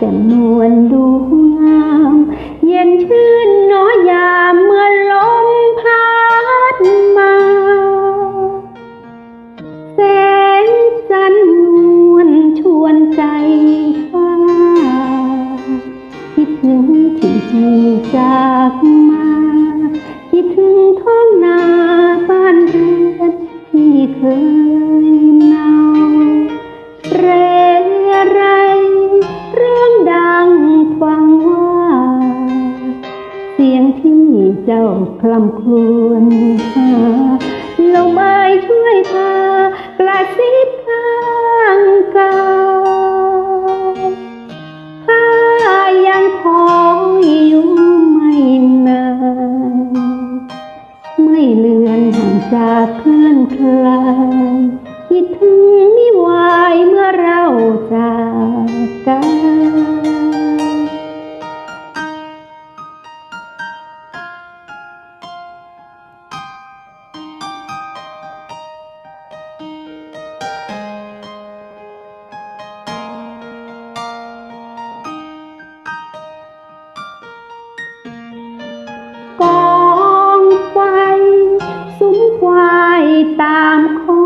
แจ่มนวลดูงาม เย็นชื่นน้อยยามเมื่อลมพัดมา แสงจันทร์นวลชวนใจฟ้าคิดถึงที่ที่จากมา คิดถึงท้องนาบ้านเรือนที่เคย คลำครวญหาลมไม้ช่วยพากระซิบข้างกายถ้ายังคอยอยู่ไม่นานไม่เลือนห่างจากเพื่อนคลายคิดถึงมิวายเมื่อเราจากกัน ตามคอ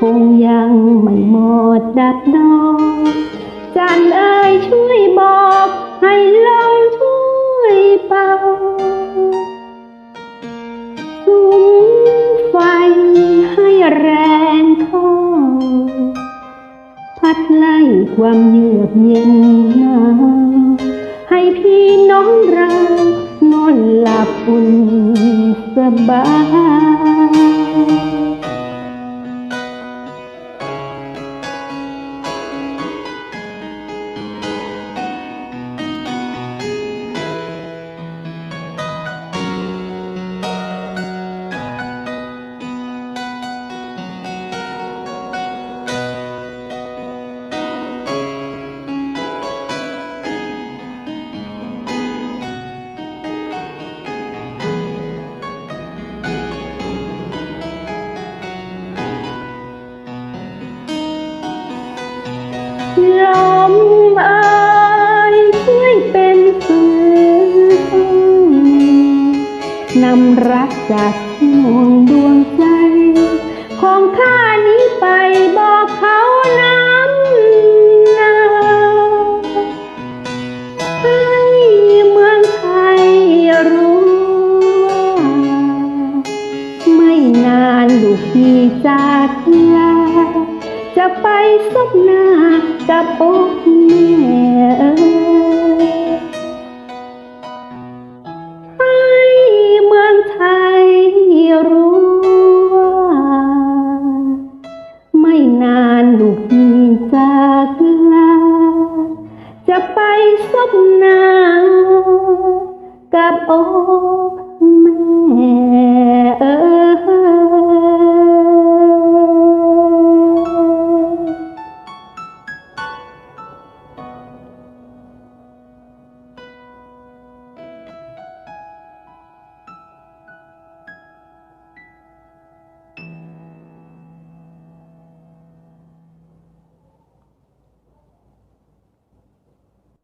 คงยังไม่หมดดับดอกจันเอ่ยช่วยบอก ให้ลมช่วยเป่าสุมไฟให้แรงข้าพัดไล่ความเยือกเย็นหนาวให้พี่น้องเรานอนหลับอุ่น สบ ลมอ่ยช่วยเป็นสื่อนำรักจากห่วงดวงใจ ของข้านี้ไปบอกเขาน้ำนาให้เมืองไทยรู้ว่าไม่นานลูกพี่จากลา จะไปซบหน้ากับอกแม่ให้เมืองไทยรู้ว่าไม่นานลูกพี่จากลาจะไปซบหน้ากับอกแม่